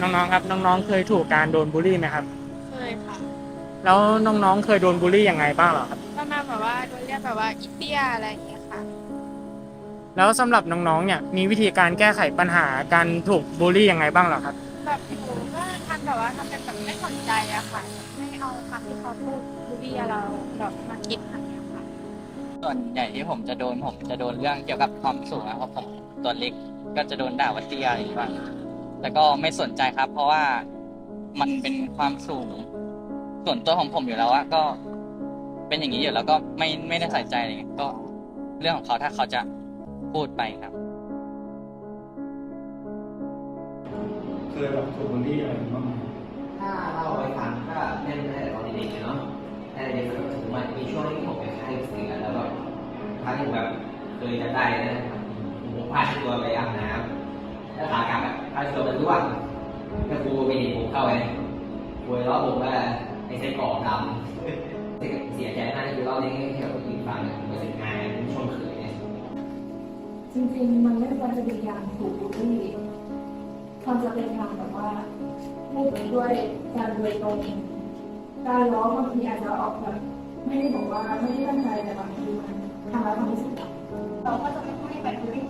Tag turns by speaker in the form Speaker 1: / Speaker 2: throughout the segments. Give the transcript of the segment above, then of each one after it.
Speaker 1: น้องๆครับ น้องๆ เคยถูกการโดนบูลลี่ไหมครับ
Speaker 2: เคยค่ะ
Speaker 1: แล้วน้องๆ เคยโดนบูลลี่ยังไงบ้างเหรอครับ
Speaker 2: ประมาณแบบว่าโดนเรียกแบบว่าอีเปียอะไรอย่างเงี้ยค่ะ
Speaker 1: แล้วสำหรับน้องๆ เนี่ยมีวิธีการแก้ไขปัญหาการถูกบูลลี่ยังไงบ้างเหรอครับ
Speaker 2: แบบหนูก็ทำแบบว่าทำเป็นแบบไม่สนใจอะค่ะ ไม่เอาคำที่เขาพูดบูลลี่เราแบบมาคิดอะไรอย่างเงี้ยค่ะ
Speaker 3: ส่วนใหญ่ที่ผมจะโดนผมจะโดนเรื่องเกี่ยวกับความสูงนะครับผมตัวเล็กก็จะโดนด่าว่าเตี้ยอะไรบ้าง แต่ก็ไม่สนใจครับ เพราะว่ามันเป็นความสูงส่วนตัวของผมอยู่แล้วอะก็ เป็นอย่างนี้อยู่แล้วก็ไม่ไม่ได้ใส่ใจอะไรเงี้ยก็เรื่องของเขาถ้าเขาจะพูดไปครับ
Speaker 4: เคยแบบถูกบูลลี่อะไรบ้างไหม
Speaker 5: ถ้าเล่าไปฟังก็แน่นได้แต่ตอนเด็กๆเนาะแต่เด็กๆก็ถึงมันมีช่วงที่ผมไปค่ายเสือแล้วแบบครั้งหนึ่งแบบเคยจะได้นะครับผมพาตัวไปอาบน้ำแล้วขาก ลับอะพาตัวมันร่วงแล้วครูไปเห็นผมเข้าไปครูล้อผมว่าไอ้ไส้กรอกดำเสียใจมากที่เล่าเรื่องให้กับคนอื่นฟังเหมือนเป็นงานช่วงเขยเนี่ย
Speaker 6: จริงๆ มันไม่ควรจะเป็นการถูกบูลลี่ควรจะเป็นการแบบว่าพูดด้วยการโดยตรงการล้อบางทีอาจจะออกแบบไม่ได้บอกว่าไม่ได้ตั้งใจแต่บางทีมันทำแล้วทำไม่สุดเราก็จะไม่ให้ไปบูลลี่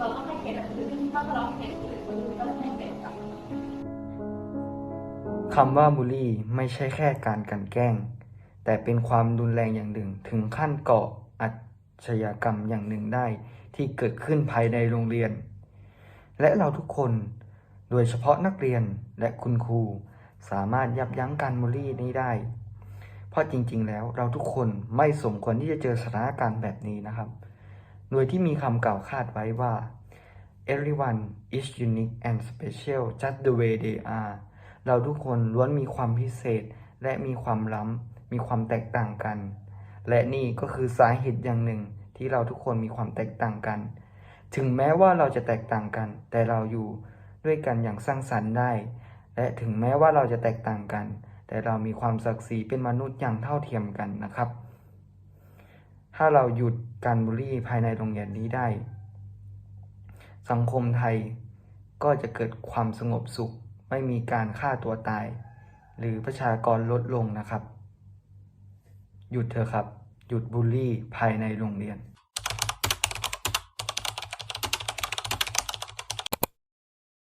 Speaker 6: เราต้องให้เกียรติคนอื่นถ้าเราให้เกียรติคนอื่นก็ต้องให้เกียรติกับ
Speaker 7: คำว่าบูลลี่ไม่ใช่แค่การกันแกล้ง แต่เป็นความรุนแรงอย่างหนึ่ง ถึงขั้นก่ออาชญากรรมอย่างหนึ่งได้ ที่เกิดขึ้นภายในโรงเรียน และเราทุกคนโดยเฉพาะนักเรียนและคุณครู สามารถยับยั้งการบูลลี่นี้ได้ เพราะจริงๆแล้วเราทุกคนไม่สมควรที่จะเจอสถานการณ์แบบนี้นะครับ โดยที่มีคำกล่าวคาดไว้ว่า everyone is unique and special just the way they are เราทุกคนล้วนมีความพิเศษ และมีความล้ำ มีความแตกต่างกัน และนี่ก็คือสาเหตุอย่างหนึ่งที่เราทุกคนมีความแตกต่างกัน ถึงแม้ว่าเราจะแตกต่างกัน แต่เราอยู่ด้วยกันอย่างสร้างสรรค์ได้ และถึงแม้ว่าเราจะแตกต่างกัน แต่เรามีความศักดิ์ศรีเป็นมนุษย์อย่างเท่าเทียมกันนะครับ ถ้าเราหยุดการบูลลี่ภายในโรงเรียนนี้ได้ สังคมไทยก็จะเกิดความสงบสุข ไม่มีการฆ่าตัวตาย หรือประชากรลดลงนะครับ หยุดเถอะครับ หยุดบูลลี่ภายในโรงเรียน